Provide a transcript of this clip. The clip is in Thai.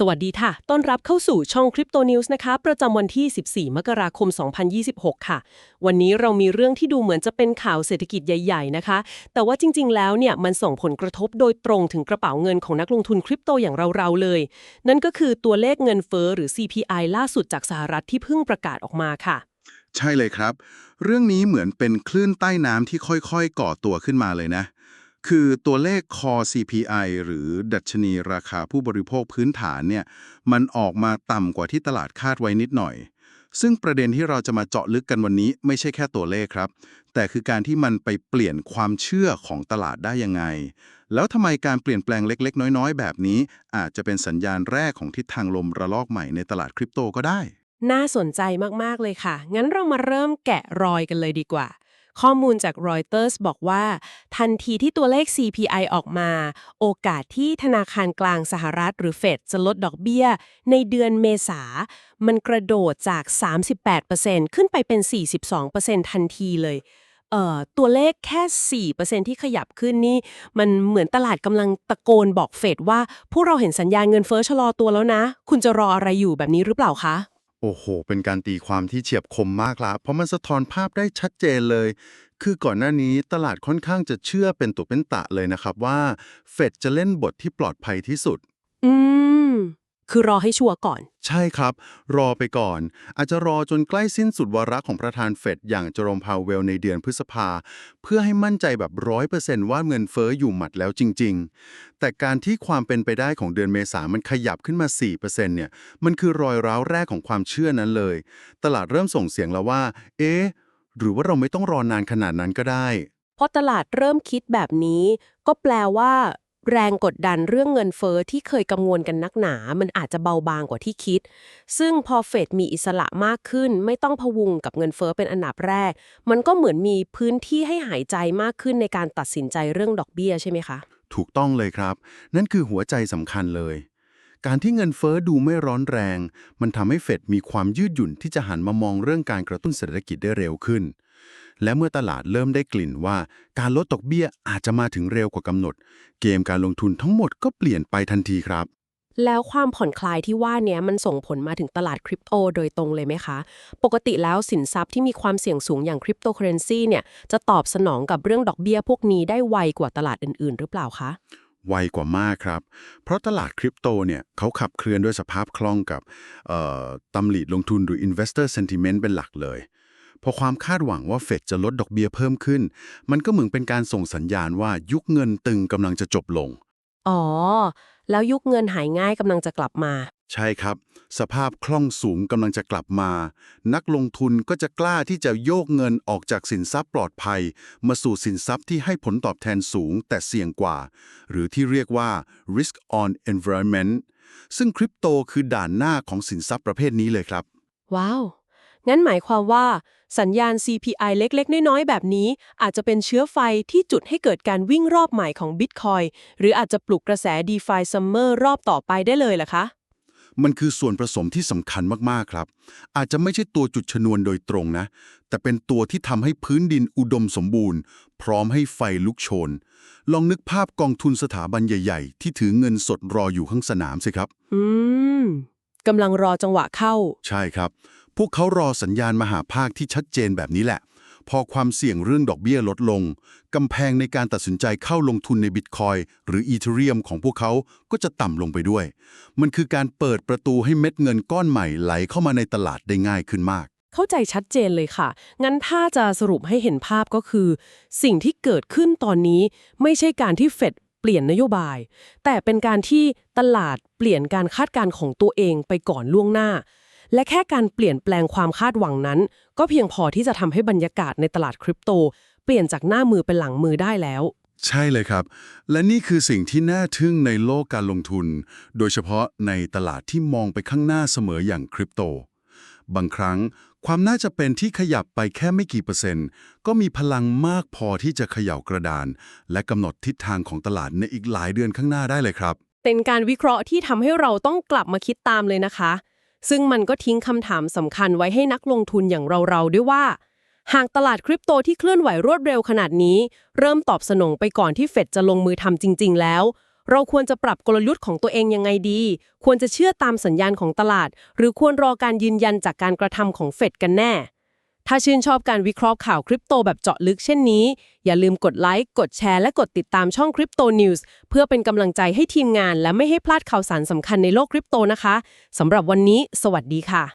สวัสดีค่ะ ต้อนรับเข้าสู่ช่อง Crypto News นะคะ ประจำวันที่ 14 มกราคม 2026 ค่ะ วันนี้เรามีเรื่องที่ดูเหมือนจะเป็นข่าวเศรษฐกิจใหญ่ๆ นะคะ แต่ว่าจริงๆ แล้วเนี่ย มันส่งผลกระทบโดยตรงถึงกระเป๋าเงินของนักลงทุนคริปโตอย่างเราๆ เลย นั่นก็คือตัวเลขเงินเฟ้อหรือ CPI ล่าสุดจากสหรัฐที่เพิ่งประกาศออกมาค่ะ ใช่เลยครับ เรื่องนี้เหมือนเป็นคลื่นใต้น้ำที่ค่อยๆ ก่อตัวขึ้นมาเลยนะ คือตัวเลข Core CPI หรือดัชนีราคาผู้บริโภคพื้นฐานเนี่ยมันออกมาต่ำกว่าที่ตลาดคาดไว้นิดหน่อย ซึ่งประเด็นที่เราจะมาเจาะลึกกันวันนี้ไม่ใช่แค่ตัวเลขครับ แต่คือการที่มันไปเปลี่ยนความเชื่อของตลาดได้ยังไง แล้วทำไมการเปลี่ยนแปลงเล็ก ๆ น้อย ๆ แบบนี้ อาจจะเป็นสัญญาณแรกของทิศทางลมระลอกใหม่ในตลาดคริปโตก็ได้ น่าสนใจมากๆเลยค่ะ งั้นเรามาเริ่มแกะรอยกันเลยดีกว่า ข้อมูลจาก Reuters บอกว่า ทันทีที่ตัวเลข CPI ออกมา โอกาสที่ธนาคารกลางสหรัฐหรือเฟดจะลดดอกเบี้ย ในเดือนเมษา มันกระโดดจาก 38%ขึ้นไปเป็น 42%ทันทีเลยเอ่อตัวเลขแค่ 4%ที่ขยับขึ้นนี่ มันเหมือนตลาดกำลังตะโกนบอกเฟดว่า พวกเราเห็นสัญญาณเงินเฟ้อชะลอตัวแล้วนะ คุณจะรออะไรอยู่แบบนี้หรือเปล่าคะ โอ้โห เป็นการตีความที่เฉียบคมมากละเพราะมันสะท้อนภาพได้ชัดเจนเลย คือก่อนหน้านี้ตลาดค่อนข้างจะเชื่อเป็นตัวเป็นตะเลยนะครับว่า เฟดจะเล่นบทที่ปลอดภัยที่สุด อืม คือรอให้ชัวร์ก่อน ใช่ครับ รอไปก่อน อาจจะรอจนใกล้สิ้นสุดวาระของประธานเฟดอย่างเจอร์มพาวเวลในเดือนพฤษภา เพื่อให้มั่นใจแบบร้อยเปอร์เซนต์ว่าเงินเฟ้ออยู่หมัดแล้วจริง ๆ แต่การที่ความเป็นไปได้ของเดือนเมษามันขยับขึ้นมา4%เนี่ยมันคือรอยร้าวแรกของความเชื่อนั้นเลย ตลาดเริ่มส่งเสียงแล้วว่า เอ๊ะหรือว่าเราไม่ต้องรอนานขนาดนั้นก็ได้พอตลาดเริ่มคิดแบบนี้ ก็แปลว่า แรงกดดันเรื่องเงินเฟอ้อที่เคยกังวลกันนักหนา มันอาจจะเบาบางกว่าที่คิด ซึ่งพอเฟดมีอิสระมากขึ้น ไม่ต้องพะวุงกับเงินเฟอ้อเป็นอันดับแรก มันก็เหมือนมีพื้นที่ให้หายใจมากขึ้นในการตัดสินใจเรื่องดอกเบี้ยใช่ไหมคะ ถูกต้องเลยครับ นั่นคือหัวใจสำคัญเลย การที่เงินเฟ้อดูไม่ร้อนแรง มันทำให้เฟดมีความยืดหยุ่นที่จะหันมามองเรื่องการกระตุ้นเศรษฐกิจได้เร็วขึ้น และเมื่อตลาดเริ่มได้กลิ่นว่าการลดดอกเบี้ยอาจจะมาถึงเร็วกว่ากำหนด เกมการลงทุนทั้งหมดก็เปลี่ยนไปทันทีครับ แล้วความผ่อนคลายที่ว่าเนี้ยมันส่งผลมาถึงตลาดคริปโตโดยตรงเลยไหมคะ ปกติแล้วสินทรัพย์ที่มีความเสี่ยงสูงอย่างคริปโตเคอเรนซีเนี่ยจะตอบสนองกับเรื่องดอกเบี้ยพวกนี้ได้ไวกว่าตลาดอื่น ๆ หรือเปล่าคะไวกว่ามากครับ เพราะตลาดคริปโตเนี่ยเขาขับเคลื่อนด้วยสภาพคล่องกับเอ่อตำหลิลงทุนหรือ investor sentiment เป็นหลักเลย พอความคาดหวังว่าเฟดจะลดดอกเบี้ยเพิ่มขึ้น มันก็เหมือนเป็นการส่งสัญญาณว่ายุคเงินตึงกำลังจะจบลง อ๋อ แล้วยุคเงินหายง่ายกำลังจะกลับมา ใช่ครับ สภาพคล่องสูงกำลังจะกลับมา นักลงทุนก็จะกล้าที่จะโยกเงินออกจากสินทรัพย์ปลอดภัย มาสู่สินทรัพย์ที่ให้ผลตอบแทนสูงแต่เสี่ยงกว่า หรือที่เรียกว่า risk on environment ซึ่งคริปโตคือด่านหน้าของสินทรัพย์ประเภทนี้เลยครับ ว้าว งั้นหมายความว่าสัญญาณ CPI เล็กๆ น้อยๆ แบบนี้ อาจจะเป็นเชื้อไฟที่จุดให้เกิดการวิ่งรอบใหม่ของ Bitcoin หรืออาจจะปลุกกระแส DeFi Summer รอบต่อไปได้เลยล่ะคะ มันคือส่วนผสมที่สำคัญมากๆครับ อาจจะไม่ใช่ตัวจุดชนวนโดยตรงนะ แต่เป็นตัวที่ทำให้พื้นดินอุดมสมบูรณ์ พร้อมให้ไฟลุกโชน ลองนึกภาพกองทุนสถาบันใหญ่ ๆ ที่ถือเงินสดรออยู่ข้างสนามสิครับ อืมกำลังรอจังหวะเข้า ใช่ครับ พวกเขารอสัญญาณมหาภาคที่ชัดเจนแบบนี้แหละ พอความเสี่ยงเรื่องดอกเบี้ยลดลง กำแพงในการตัดสินใจเข้าลงทุนในบิตคอยหรืออีเทเรียมของพวกเขาก็จะต่ำลงไปด้วย มันคือการเปิดประตูให้เม็ดเงินก้อนใหม่ไหลเข้ามาในตลาดได้ง่ายขึ้นมาก เข้าใจชัดเจนเลยค่ะ งั้นถ้าจะสรุปให้เห็นภาพก็คือ สิ่งที่เกิดขึ้นตอนนี้ไม่ใช่การที่เฟดเปลี่ยนนโยบาย แต่เป็นการที่ตลาดเปลี่ยนการคาดการณ์ของตัวเองไปก่อนล่วงหน้า และแค่การเปลี่ยนแปลงความคาดหวังนั้น ก็เพียงพอที่จะทำให้บรรยากาศในตลาดคริปโต เปลี่ยนจากหน้ามือเป็นหลังมือได้แล้ว ใช่เลยครับ และนี่คือสิ่งที่น่าทึ่งในโลกการลงทุน โดยเฉพาะในตลาดที่มองไปข้างหน้าเสมออย่างคริปโต บางครั้งความน่าจะเป็นที่ขยับไปแค่ไม่กี่เปอร์เซ็นต์ ก็มีพลังมากพอที่จะเขย่ากระดาน และกำหนดทิศทางของตลาดในอีกหลายเดือนข้างหน้าได้เลยครับ เป็นการวิเคราะห์ที่ทำให้เราต้องกลับมาคิดตามเลยนะคะ ซึ่งมันก็ทิ้งคำถามสำคัญไว้ให้นักลงทุนอย่างเราๆด้วยว่า หากตลาดคริปโตที่เคลื่อนไหวรวดเร็วขนาดนี้ เริ่มตอบสนองไปก่อนที่เฟดจะลงมือทำจริง ๆ แล้ว เราควรจะปรับกลยุทธ์ของตัวเองยังไงดี ควรจะเชื่อตามสัญญาณของตลาด หรือควรรอการยืนยันจากการกระทำของเฟดกันแน่ ถ้าชื่นชอบการวิเคราะห์ข่าวคริปโตแบบเจาะลึกเช่นนี้ อย่าลืมกดไลค์ กดแชร์ และกดติดตามช่องคริปโตนิวส์เพื่อเป็นกำลังใจให้ทีมงาน และไม่ให้พลาดข่าวสารสำคัญในโลกคริปโตนะคะสำหรับวันนี้ สวัสดีค่ะ